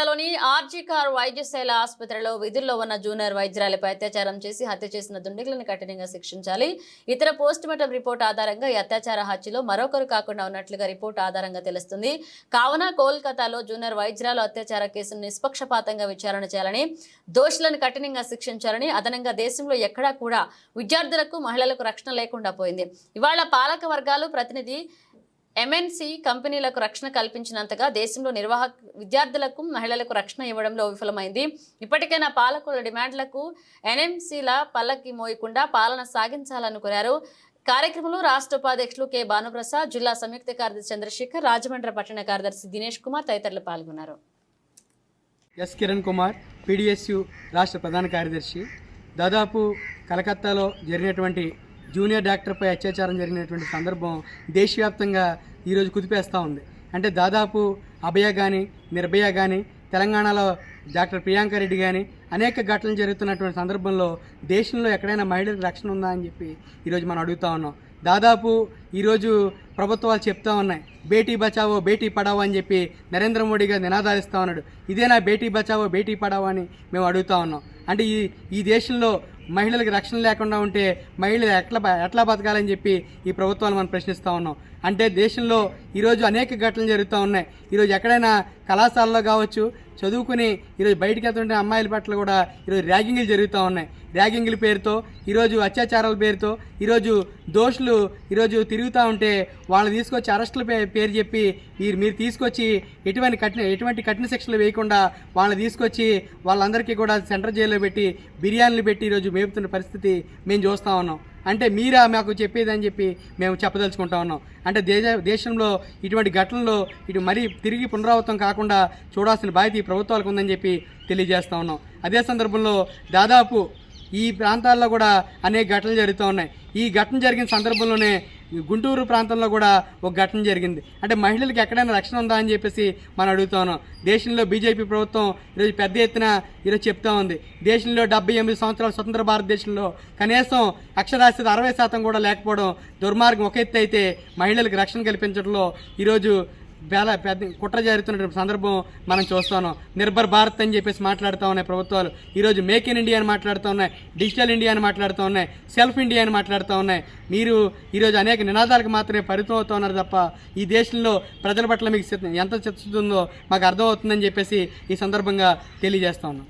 ఆర్జీకార్ వైద్యశాల ఆసుపత్రిలో విధుల్లో ఉన్న జూనియర్ వైద్యురాలపై అత్యాచారం చేసి హత్య చేసిన దుండగులను కఠినంగా శిక్షించాలి. ఇతర పోస్ట్ మార్టం రిపోర్ట్ ఆధారంగా ఈ అత్యాచార హత్యలో మరొకరు కాకుండా ఉన్నట్లుగా రిపోర్ట్ ఆధారంగా తెలుస్తుంది. కావున కోల్కతాలో జూనియర్ వైద్యురాలు అత్యాచార కేసును నిష్పక్షపాతంగా విచారణ చేయాలని దోషులను కఠినంగా శిక్షించాలని అదనంగా దేశంలో ఎక్కడా కూడా విద్యార్థులకు మహిళలకు రక్షణ లేకుండా పోయింది. ఇవాళ పాలక వర్గాలు ప్రతినిధి ఎంఎన్సి కంపెనీలకు రక్షణ కల్పించినంతగా దేశంలో నిర్వాహక విద్యార్థులకు మహిళలకు రక్షణ ఇవ్వడంలో విఫలమైంది. ఇప్పటికైనా పాలకుల డిమాండ్లకు ఎన్ఎంసీల పల్లకి మోయకుండా పాలన సాగించాలని కోరారు. కార్యక్రమంలో రాష్ట్ర ఉపాధ్యక్షులు కె. భానుప్రసాద్ జిల్లా సంయుక్త కార్యదర్శి చంద్రశేఖర్ రాజమండ్రి పట్టణ కార్యదర్శి దినేష్ కుమార్ తదితరులు పాల్గొన్నారు. ఎస్. కిరణ్ కుమార్ పీడిఎస్యు రాష్ట్ర ప్రధాన కార్యదర్శి. దాదాపు కలకత్తాలో జరిగినటువంటి జూనియర్ డాక్టర్పై అత్యాచారం జరిగినటువంటి సందర్భం దేశవ్యాప్తంగా ఈరోజు కుదిపేస్తూ ఉంది. అంటే దాదాపు అభయ కానీ నిర్భయ కానీ తెలంగాణలో డాక్టర్ ప్రియాంక రెడ్డి కానీ అనేక ఘటనలు జరుగుతున్నటువంటి సందర్భంలో దేశంలో ఎక్కడైనా మహిళలకు రక్షణ ఉందా అని చెప్పి ఈరోజు మనం అడుగుతా ఉన్నాం. దాదాపు ఈరోజు ప్రభుత్వాలు చెప్తా ఉన్నాయి బేటీ బచావో బేటీ పడావో అని చెప్పి నరేంద్ర మోడీ గారు నినాదాలు ఇస్తా ఉన్నాడు. ఇదేనా బేటీ బచావో బేటీ పడావో అని మేము అడుగుతా ఉన్నాం. అంటే ఈ ఈ దేశంలో మహిళలకు రక్షణ లేకుండా ఉంటే మహిళలు ఎట్లా ఎట్లా బతకాలని చెప్పి ఈ ప్రభుత్వాలు మనం ప్రశ్నిస్తూ ఉన్నాం. అంటే దేశంలో ఈరోజు అనేక ఘటనలు జరుగుతూ ఉన్నాయి. ఈరోజు ఎక్కడైనా కళాశాలలో కావచ్చు చదువుకుని ఈరోజు బయటికి వెళ్తుంటే అమ్మాయిల పట్ల కూడా ఈరోజు ర్యాగింగ్లు జరుగుతూ ఉన్నాయి. ర్యాగింగ్ల పేరుతో ఈరోజు అత్యాచారాల పేరుతో ఈరోజు దోషులు ఈరోజు తిరుగుతూ ఉంటే వాళ్ళని తీసుకొచ్చి అరెస్టుల పే- పేరు చెప్పి మీరు మీరు తీసుకొచ్చి ఎటువంటి కఠిన ఎటువంటి కఠిన శిక్షలు వేయకుండా వాళ్ళని తీసుకొచ్చి వాళ్ళందరికీ కూడా సెంట్రల్ జైల్లో పెట్టి బిర్యానీలు పెట్టి ఈరోజు మేపుతున్న పరిస్థితి మేము చూస్తూ ఉన్నాం. అంటే మీరా మాకు చెప్పేదని చెప్పి మేము చెప్పదలుచుకుంటా ఉన్నాం. అంటే దేశ దేశంలో ఇటువంటి ఘటనలు ఇటు మరీ తిరిగి పునరావృతం కాకుండా చూడాల్సిన బాధ్యత ఈ ప్రభుత్వాలకు ఉందని చెప్పి తెలియజేస్తూ ఉన్నాం. అదే సందర్భంలో దాదాపు ఈ ప్రాంతాల్లో కూడా అనేక ఘటనలు జరుగుతూ ఉన్నాయి. ఈ ఘటన జరిగిన సందర్భంలోనే గుంటూరు ప్రాంతంలో కూడా ఒక ఘటన జరిగింది. అంటే మహిళలకు ఎక్కడైనా రక్షణ ఉందా అని చెప్పేసి మనం అడుగుతాను దేశంలో బీజేపీ ప్రభుత్వం ఈరోజు పెద్ద ఎత్తున ఈరోజు చెప్తా ఉంది. దేశంలో డెబ్బై ఎనిమిది సంవత్సరాల స్వతంత్ర భారతదేశంలో కనీసం అక్షరాస్యత అరవై శాతం కూడా లేకపోవడం దుర్మార్గం. ఒక ఎత్తు అయితే మహిళలకు రక్షణ కల్పించడంలో ఈరోజు చాలా పెద్ద కుట్ర జరుగుతున్నటువంటి సందర్భం మనం చూస్తున్నాం నిర్భర్ భారత్ అని చెప్పేసి మాట్లాడుతూ ఉన్నాయి ప్రభుత్వాలు. ఈరోజు మేక్ ఇన్ ఇండియా అని మాట్లాడుతూ ఉన్నాయి. డిజిటల్ ఇండియా అని మాట్లాడుతూ ఉన్నాయి. సెల్ఫ్ ఇండియా అని మాట్లాడుతూ ఉన్నాయి. మీరు ఈరోజు అనేక నినాదాలకు మాత్రమే పరితం అవుతూ ఉన్నారు తప్ప ఈ దేశంలో ప్రజల పట్ల మీకు ఎంత చిత్తుందో మాకు అర్థమవుతుందని చెప్పేసి ఈ సందర్భంగా తెలియజేస్తా ఉన్నాం.